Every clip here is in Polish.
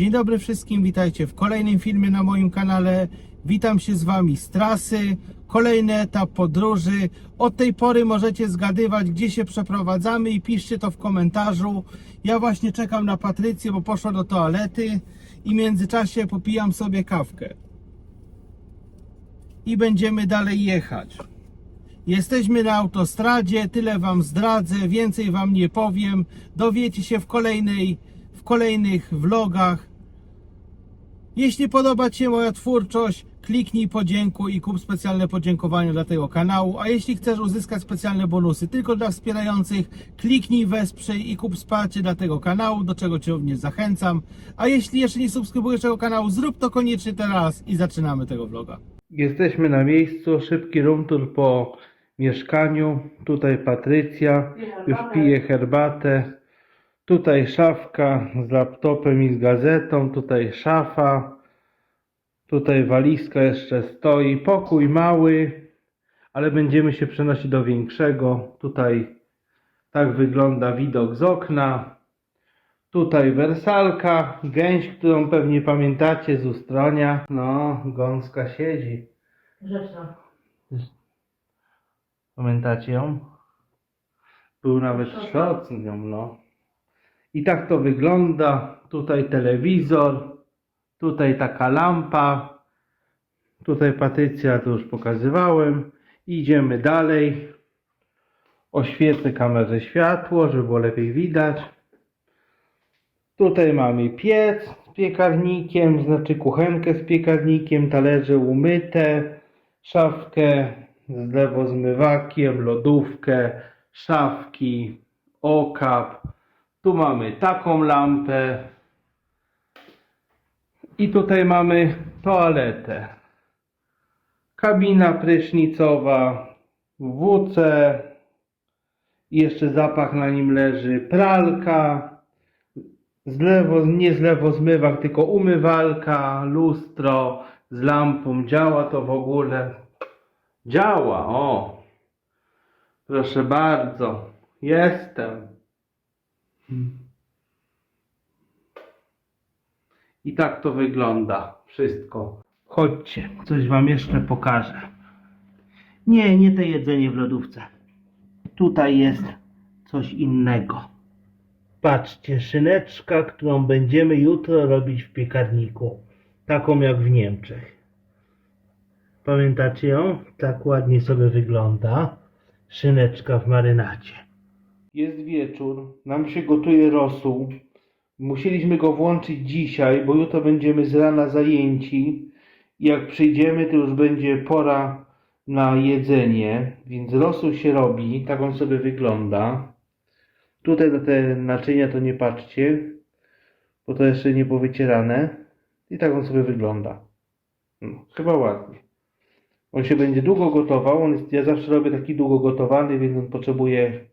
Dzień dobry wszystkim, witajcie w kolejnym filmie na moim kanale. Witam się z Wami z trasy, kolejny etap podróży. Od tej pory możecie zgadywać, gdzie się przeprowadzamy i piszcie to w komentarzu. Ja właśnie czekam na Patrycję, bo poszła do toalety i w międzyczasie popijam sobie kawkę. I będziemy dalej jechać. Jesteśmy na autostradzie, tyle wam zdradzę, więcej wam nie powiem. Dowiecie się w kolejnej, w kolejnych vlogach. Jeśli podoba Ci się moja twórczość, kliknij podziękuj i kup specjalne podziękowanie dla tego kanału. A jeśli chcesz uzyskać specjalne bonusy tylko dla wspierających, kliknij wesprzyj i kup wsparcie dla tego kanału, do czego Cię również zachęcam. A jeśli jeszcze nie subskrybujesz tego kanału, zrób to koniecznie teraz i zaczynamy tego vloga. Jesteśmy na miejscu, szybki room tour po mieszkaniu. Tutaj Patrycja już pije herbatę. Tutaj szafka z laptopem i z gazetą. Tutaj szafa. Tutaj walizka jeszcze stoi. Pokój mały, ale będziemy się przenosić do większego. Tutaj tak wygląda widok z okna. Tutaj wersalka, gęś, którą pewnie pamiętacie z ustronia. No, gąska siedzi. Grzeczna. Pamiętacie ją? Był nawet szot z nią, no. I tak to wygląda. Tutaj telewizor, tutaj taka lampa, tutaj Patrycja, to już pokazywałem. Idziemy dalej. Oświetlę kamerze światło, żeby było lepiej widać. Tutaj mamy piec z piekarnikiem, znaczy kuchenkę z piekarnikiem, talerze umyte, szafkę z lewozmywakiem, lodówkę, szafki, okap. Tu mamy taką lampę. I tutaj mamy toaletę. Kabina prysznicowa, WC. Jeszcze zapach na nim leży. Pralka. Z lewo, nie z lewozmywak, tylko umywalka, lustro z lampą. Działa to w ogóle. Działa, o. Proszę bardzo. Jestem. I tak to wygląda wszystko. Chodźcie, coś wam jeszcze pokażę. Nie, nie te jedzenie w lodówce. Tutaj jest coś innego. Patrzcie, szyneczka, którą będziemy jutro robić w piekarniku. Taką jak w Niemczech. Pamiętacie ją? Tak ładnie sobie wygląda. Szyneczka w marynacie. Jest wieczór, nam się gotuje rosół. Musieliśmy go włączyć dzisiaj, bo jutro będziemy z rana zajęci. Jak przyjdziemy, to już będzie pora na jedzenie, więc rosół się robi. Tak on sobie wygląda. Tutaj na te naczynia to nie patrzcie, bo to jeszcze nie było wycierane. I tak on sobie wygląda. No, chyba ładnie. On się będzie długo gotował. On jest, ja zawsze robię taki długo gotowany, więc on potrzebuje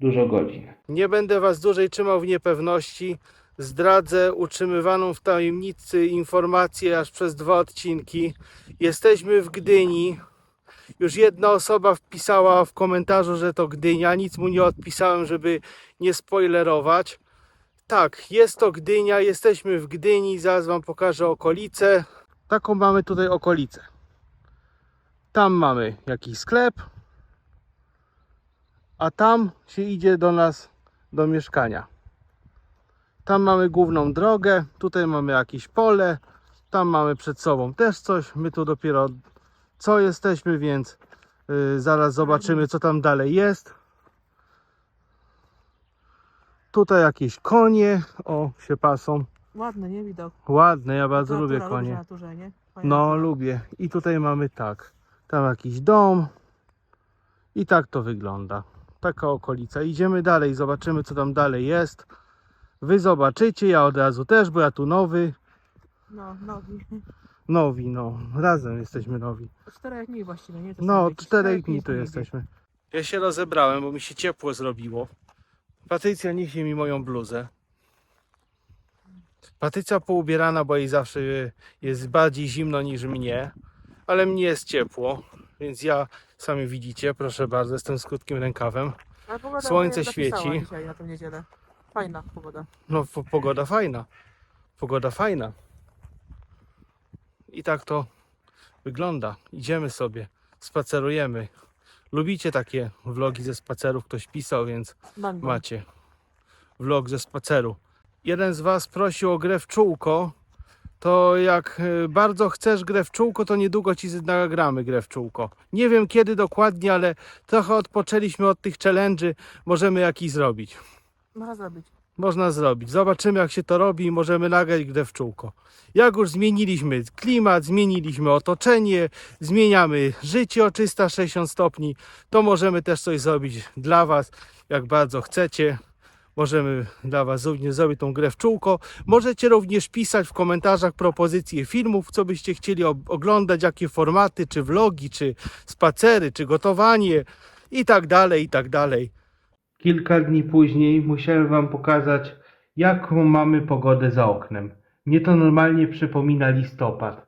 dużo godzin. Nie będę Was dłużej trzymał w niepewności. Zdradzę utrzymywaną w tajemnicy informację aż przez dwa odcinki. Jesteśmy w Gdyni. Już jedna osoba wpisała w komentarzu, że to Gdynia. Nic mu nie odpisałem, żeby nie spoilerować. Tak, jest to Gdynia. Jesteśmy w Gdyni. Zaraz Wam pokażę okolice. Taką mamy tutaj okolicę. Tam mamy jakiś sklep, a tam się idzie do nas do mieszkania. Tam mamy główną drogę, tutaj mamy jakieś pole, tam mamy przed sobą też coś. My tu dopiero co jesteśmy, więc yy, zaraz zobaczymy, co tam dalej jest. Tutaj jakieś konie, o się pasą. Ładny, nie widok. Ładne, ja bardzo Natura, lubię konie. na naturze, nie? No, lubię. I tutaj mamy tak. Tam jakiś dom. I tak to wygląda. Taka okolica. Idziemy dalej, zobaczymy co tam dalej jest. Wy zobaczycie, ja od razu też, bo ja tu nowy. No, nogi. Nowi, no. Razem jesteśmy nowi. Czterech dni właściwie, nie? To No, od czterech cztery, dni tu jesteśmy. Ja się rozebrałem, bo mi się ciepło zrobiło. Patrycja niesie mi moją bluzę. Patrycja poubierana, bo jej zawsze jest bardziej zimno niż mnie, ale mnie jest ciepło, więc ja, sami widzicie, proszę bardzo, jestem z krótkim rękawem. Słońce świeci. dzisiaj na tę niedzielę. Fajna pogoda. No, po- pogoda fajna. Pogoda fajna. I tak to wygląda. Idziemy sobie, spacerujemy. Lubicie takie vlogi ze spacerów? Ktoś pisał, więc Mam macie vlog ze spaceru. Jeden z Was prosił o grę w czółko. To jak y, bardzo chcesz grę w czółko, to niedługo Ci nagramy grę w czółko. Nie wiem kiedy dokładnie, ale trochę odpoczęliśmy od tych challenge'y. Możemy jakiś zrobić. Można zrobić. Można zrobić. Zobaczymy jak się to robi i możemy nagrać grę w czółko. Jak już zmieniliśmy klimat, zmieniliśmy otoczenie, zmieniamy życie o 360 stopni, to możemy też coś zrobić dla Was, jak bardzo chcecie. Możemy dla Was zrobić tą grę w czółko. Możecie również pisać w komentarzach propozycje filmów, co byście chcieli oglądać, jakie formaty, czy vlogi, czy spacery, czy gotowanie i tak dalej, i tak dalej. Kilka dni później musiałem Wam pokazać, jaką mamy pogodę za oknem. Mnie to normalnie przypomina listopad.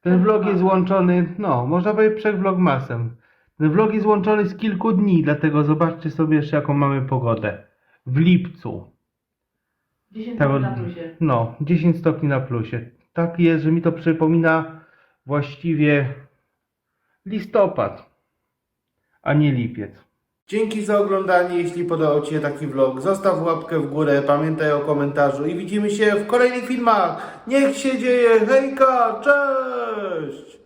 Ten vlog jest łączony, no, można powiedzieć przed vlogmasem. Ten vlog jest łączony z kilku dni, dlatego zobaczcie sobie jeszcze jaką mamy pogodę. W lipcu. 10 Tak, na plusie. No, 10 stopni na plusie. Tak jest, że mi to przypomina właściwie listopad, a nie lipiec. Dzięki za oglądanie. Jeśli podobał Ci się taki vlog, zostaw łapkę w górę, pamiętaj o komentarzu i widzimy się w kolejnych filmach. Niech się dzieje. Hejka, cześć!